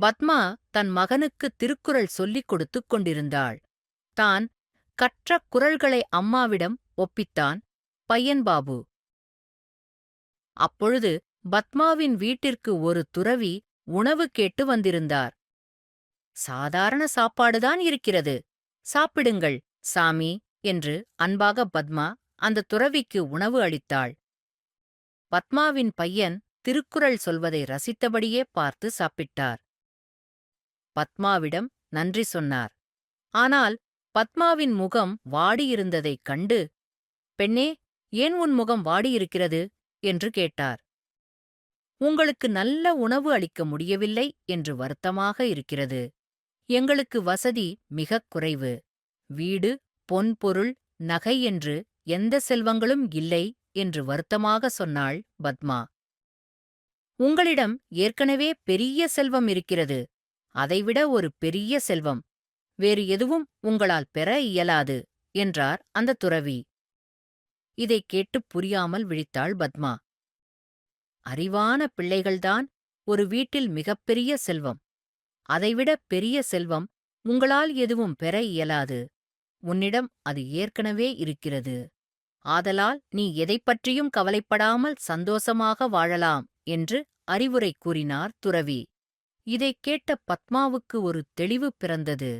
பத்மா தன் மகனுக்கு திருக்குறள் சொல்லிக் கொடுத்துக் கொண்டிருந்தாள். தான் கற்ற குரல்களை அம்மாவிடம் ஒப்பித்தான். பையன் பாபு. அப்பொழுது பத்மாவின் வீட்டிற்கு ஒரு துறவி உணவு கேட்டு வந்திருந்தார். சாதாரண சாப்பாடுதான் இருக்கிறது. சாப்பிடுங்கள் சாமி என்று அன்பாக பத்மா அந்த துறவிக்கு உணவு அளித்தாள். பத்மாவின் பையன் திருக்குறள் சொல்வதை ரசித்தபடியே பார்த்து சாப்பிட்டார். பத்மாவிடம் நன்றி சொன்னார். ஆனால் பத்மாவின் முகம் வாடியிருந்ததைக் கண்டு பெண்ணே ஏன் உன் முகம் வாடியிருக்கிறது என்று கேட்டார். உங்களுக்கு நல்ல உணவு அளிக்க முடியவில்லை என்று வருத்தமாக இருக்கிறது. எங்களுக்கு வசதி மிகக் குறைவு. வீடு பொன்பொருள் நகை என்று எந்த செல்வங்களும் இல்லை என்று வருத்தமாக சொன்னாள் பத்மா. உங்களிடம் ஏற்கனவே பெரிய செல்வம் இருக்கிறது. அதைவிட ஒரு பெரிய செல்வம். வேறு எதுவும் உங்களால் பெற இயலாது என்றார் அந்த துறவி. இதைக் கேட்டுப் புரியாமல் விழித்தாள் பத்மா. அறிவான பிள்ளைகள்தான் ஒரு வீட்டில் மிகப்பெரிய செல்வம். அதைவிட பெரிய செல்வம் உங்களால் எதுவும் பெற இயலாது. உன்னிடம் அது ஏற்கனவே இருக்கிறது. ஆதலால் நீ எதைப் பற்றியும் கவலைப்படாமல் சந்தோஷமாக வாழலாம் என்று அறிவுரை கூறினார் துறவி. இதைக் கேட்ட பத்மாவுக்கு ஒரு தெளிவு பிறந்தது.